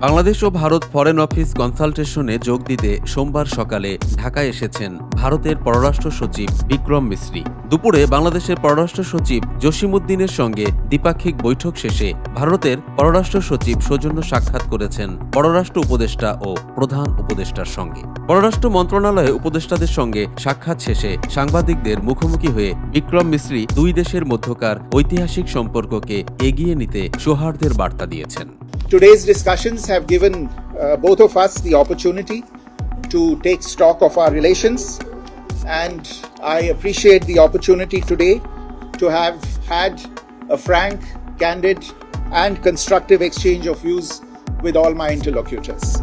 বাংলাদেশ ও Bharat foreign office কনসালটেশনে যোগ দিতে সোমবার সকালে ঢাকায় এসেছেন ভারতের পররাষ্ট্র সচিব বিক্রম মিশ্রি দুপুরে বাংলাদেশের পররাষ্ট্র সচিব জসিমউদ্দিনের সঙ্গে দ্বিপাক্ষিক বৈঠক শেষে ভারতের পররাষ্ট্র সচিব সৌজন্য সাক্ষাৎ করেছেন পররাষ্ট্র উপদেষ্টা ও প্রধান উপদেষ্টার সঙ্গে। পররাষ্ট্র মন্ত্রণালয়ে উপদেষ্টাদের সঙ্গে সাক্ষাৎ শেষে সাংবাদিকদের মুখোমুখি হয়ে বিক্রম মিশ্রি দুই দেশের মধ্যকার ঐতিহাসিক সম্পর্ককে এগিয়ে নিতে সৌহার্দ্যের বার্তা দিয়েছেন। Today's discussions have given uh, both of us the opportunity to take stock of our relations, and I appreciate the opportunity today to have had a frank, candid, and constructive exchange of views with all my interlocutors.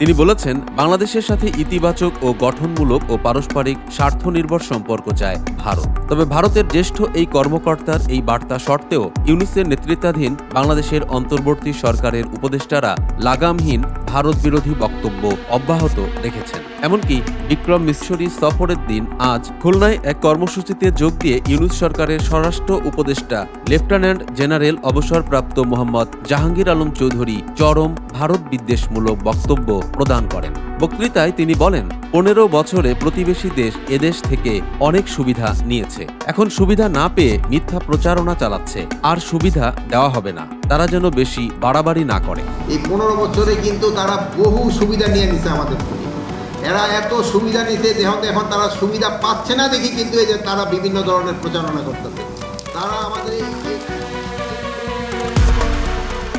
তিনি বলেছেন, বাংলাদেশের সাথে ইতিবাচক ও গঠনমূলক ও পারস্পরিক স্বার্থ নির্ভর সম্পর্ক চায় ভারত। তবে ভারতের জ্যেষ্ঠ এই কর্মকর্তার এই বার্তা সত্ত্বেও ইউনিসের নেতৃত্বাধীন বাংলাদেশের অন্তর্বর্তী সরকারের উপদেষ্টারা লাগামহীন ভারত বিরোধী বক্তব্য অব্যাহত রেখেছেন। এমনকি বিক্রম মিশ্রী সফরের দিন আজ খুলনায় এক কর্মসূচিতে যোগ দিয়ে ইউনুস সরকারের স্বরাষ্ট্র উপদেষ্টা, লেফটেন্যান্ট জেনারেল অবসরপ্রাপ্ত মোহাম্মদ জাহাঙ্গীর আলম চৌধুরী চরম ভারত বিদ্বেষমূলক বক্তব্য প্রদান করেন। বক্তৃতায় তিনি বলেন, পনেরো বছরে প্রতিবেশী দেশ এদেশ থেকে অনেক সুবিধা নিয়েছে। এখন সুবিধা না পেয়ে মিথ্যা প্রচারণা চালাচ্ছে। আর সুবিধা দেওয়া হবে না। তারা যেন বেশি বাড়াবাড়ি না করে। এই পনেরো বছরে কিন্তু তারা বহু সুবিধা নিয়ে নিছে আমাদের এরা এত সুবিধা নিছে যেহেতু এখন তারা সুবিধা পাচ্ছে না দেখি কিন্তু এই যে তারা বিভিন্ন ধরনের প্রচারণা করতেছে। তারা আমাদের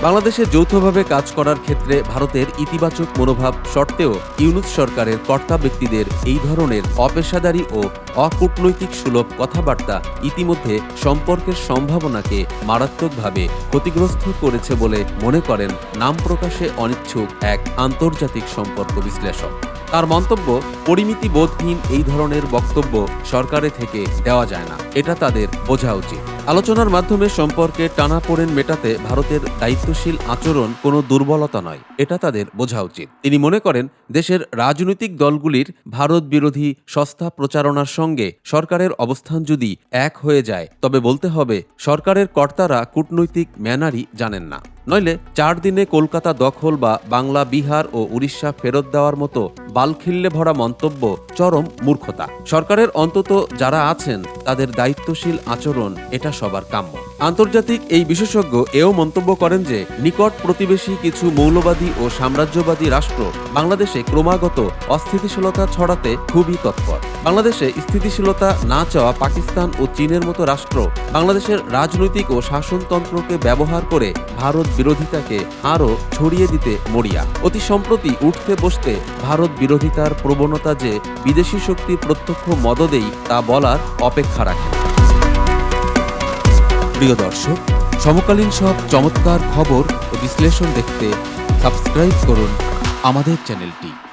বাংলাদেশে যৌথভাবে কাজ করার ক্ষেত্রে ভারতের ইতিবাচক মনোভাব সত্ত্বেও ইউনুস সরকারের কর্তা ব্যক্তিদের এই ধরনের অপেশাদারী ও অকূটনৈতিক সুলভ কথাবার্তা ইতিমধ্যে সম্পর্কের সম্ভাবনাকে মারাত্মকভাবে ক্ষতিগ্রস্ত করেছে বলে মনে করেন নাম প্রকাশে অনিচ্ছুক এক আন্তর্জাতিক সম্পর্ক বিশ্লেষক। তার মন্তব্য পরিমিতি বোধহীন এই ধরনের বক্তব্য সরকারে থেকে দেওয়া যায় না। এটা তাদের বোঝা উচিত। আলোচনার মাধ্যমে সম্পর্কে টানাপোড়েন মেটাতে ভারতের দায়িত্বশীল আচরণ কোনো দুর্বলতা নয়, এটা তাদের বোঝা উচিত। তিনি মনে করেন, দেশের রাজনৈতিক দলগুলির ভারত বিরোধী সস্তা প্রচারণার সঙ্গে সরকারের অবস্থান যদি এক হয়ে যায়, তবে বলতে হবে, সরকারের কর্তারা কূটনৈতিক ম্যানারই জানেন না। নইলে চার দিনে কলকাতা দখল বা বাংলা, বিহার ও উড়িষ্যা ফেরত দেওয়ার মতো বালখিল্যে ভরা মন্তব্য চরম মূর্খতা। সরকারের অন্তত যারা আছেন, তাদের দায়িত্বশীল আচরণ এটা সবার কাম্য। আন্তর্জাতিক এই বিশেষজ্ঞ এও মন্তব্য করেন যে, নিকট প্রতিবেশী কিছু মৌলবাদী ও সাম্রাজ্যবাদী রাষ্ট্র বাংলাদেশে ক্রমাগত অস্থিতিশীলতা ছড়াতে খুবই তৎপর। বাংলাদেশে স্থিতিশীলতা না চাওয়া পাকিস্তান ও চীনের মতো রাষ্ট্র বাংলাদেশের রাজনৈতিক ও শাসনতন্ত্রকে ব্যবহার করে ভারত বিরোধিতাকে আরও ছড়িয়ে দিতে মরিয়া। অতি সম্প্রতি উঠতে বসতে ভারত বিরোধিতার প্রবণতা যে বিদেশি শক্তি প্রত্যক্ষ মদদেই তা বলার অপেক্ষা রাখে। প্রিয় দর্শক, সমকালীন সব চমৎকার খবর ও বিশ্লেষণ দেখতে সাবস্ক্রাইব করুন আমাদের চ্যানেলটি।